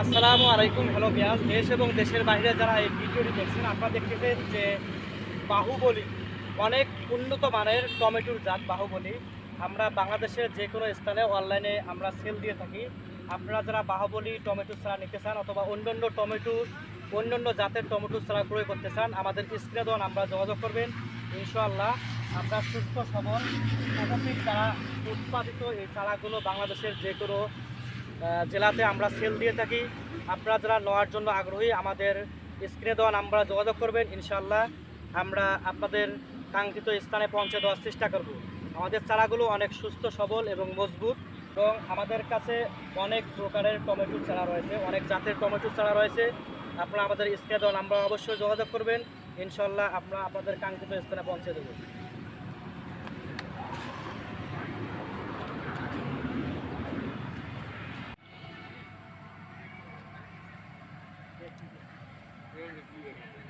আসসালামু আলাইকুম, হ্যালো বিয়াস দেশ এবং দেশের বাইরে যারা এই ভিডিওটি দেখছেন, আপনারা দেখতেছেন যে বাহুবলী অনেক উন্নত মানের টমেটোর জাত বাহুবলী। আমরা বাংলাদেশের যে কোনো স্থানে অনলাইনে আমরা সেল দিয়ে থাকি। আপনারা যারা বাহুবলী টমেটো ছাড়া নিতে চান অথবা অন্যান্য টমেটো, অন্যান্য জাতের টমেটো ছাড়া ক্রয় করতে চান, আমাদের স্ক্রিনে দেওয়ান আমরা যোগাযোগ করবেন। ইনশাআল্লাহ আমরা সুস্থ, সবল প্রাকৃতিক দ্বারা উৎপাদিত এই চারাগুলো বাংলাদেশের যে কোনো জেলাতে আমরা সেল দিয়ে থাকি। আপনারা যারা নেওয়ার জন্য আগ্রহী, আমাদের স্ক্রিনে দেওয়া নাম্বারে যোগাযোগ করবেন। ইনশাল্লাহ আমরা আপনাদের কাঙ্ক্ষিত স্থানে পৌঁছে দেওয়ার চেষ্টা করব। আমাদের চারাগুলো অনেক সুস্থ, সবল এবং মজবুত এবং আমাদের কাছে অনেক প্রকারের টমেটো চারা রয়েছে, অনেক জাতের টমেটো চারা রয়েছে। আপনারা আমাদের স্ক্রিনে দেওয়া নাম্বার অবশ্যই যোগাযোগ করবেন। ইনশাল্লাহ আমরা আপনাদের কাঙ্ক্ষিত স্থানে পৌঁছে দেবো। going to do that.